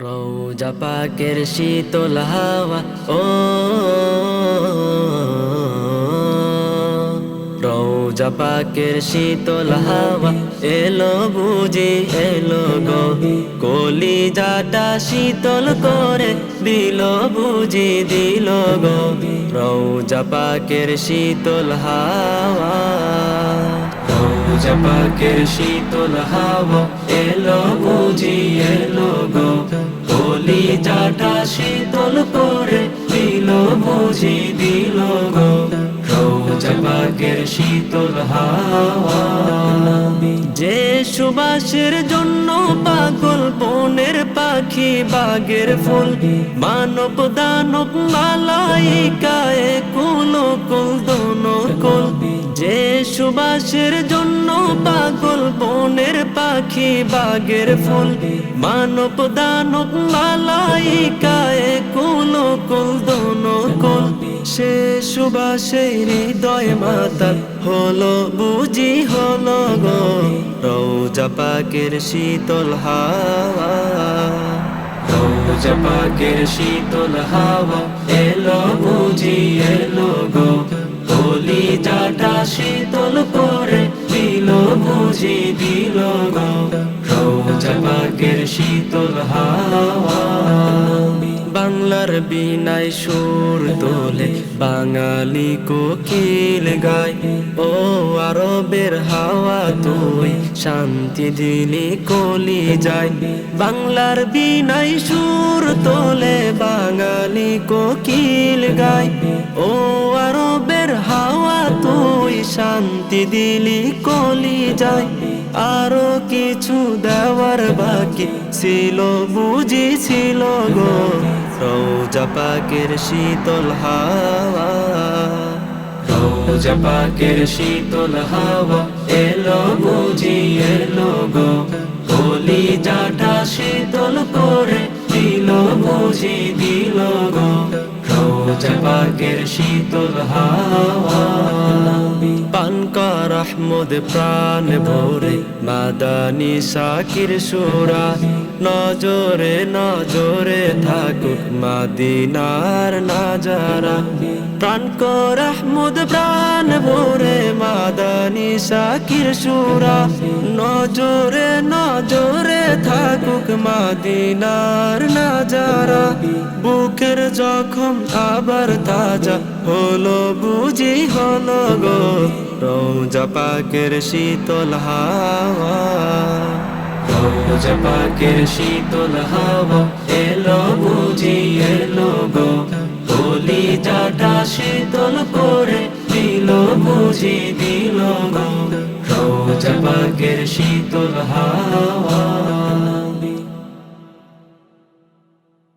রৌজা পাকের শীতল হাওয়া, ও রৌজা পাকের শীতল হাওয়া, এলো বুঝি, এলো গো। কলি যাটা শীতল করে দিল বুঝি, দিল গো। রৌজা পাকের শীতল হাওয়া। পাকের শীতল হাওয়া, এলো বুঝি, এলো গো। চাটা শীতল করে দিল, বুঝি দিল গো। শীতল হাওয়া। যে সুবাসের জন্য পাগল বনের পাখি বাগের ফুল, মানব দানব মালাইকায়, কুল কুল দোনো কুল। যে সুবাসের জন্য পাগল বনের পাখি বাগের ফুল, মানব দানব মালাইকায়, কুল কুল দোনো কুল সে সুবাসে হৃদয় মাতাল হলো, বুঝি হলো গো রৌজা পাকের শীতল হাওয়া। রৌজা পাকের শীতল হাওয়া, এলো, বুঝি এলো গো। বলি যাটা শীতল করে দিল, বুঝি দিল গো। রৌজা পাকের শীতল হাওয়া। বাংলার বিনাই সুর তোলে বাঙালি কোকিল গায়। ও আরবের হাওয়া তুই, শান্তি দিলি কলি যায়। বাংলার বিনাই সুর তোলে বাঙালি কোকিল গায়। ও আরবের হাওয়া তুই, শান্তি দিলি কলি যায়। আরও কিছু দেওয়ার বাকি ছিল, বুঝি ছিল গো। রৌজা পাকের শীতল হাওয়া, রৌজা শীতল হাওয়া, এলো বুঝি, এলো গো। বলি যাটা শীতল করে দিল বুঝি, দিল গো। রৌজা পাকের শীতল হাওয়া পানকার আহমদ প্রাণ ভরে, মাদানি শাকির সুরা নজরে নজরে থাকুক মাদিনার নাজারা। প্রাণকর আহমদ প্রাণ ভরে মাদানি শাকির সুরা। নজরে নজরে থাকুক মাদিনার নাজারা। বুকের জখম আবার তাজা হলো, বুঝি হলো গো। রৌজা পাকের শীতল হাওয়া। পাকের শীতল হাওয়া এলো, বুঝি এলো গো। বলি যাটা শীতল করে দিল, বুঝি দিল গো। রৌজা পাকের শীতল হাওয়া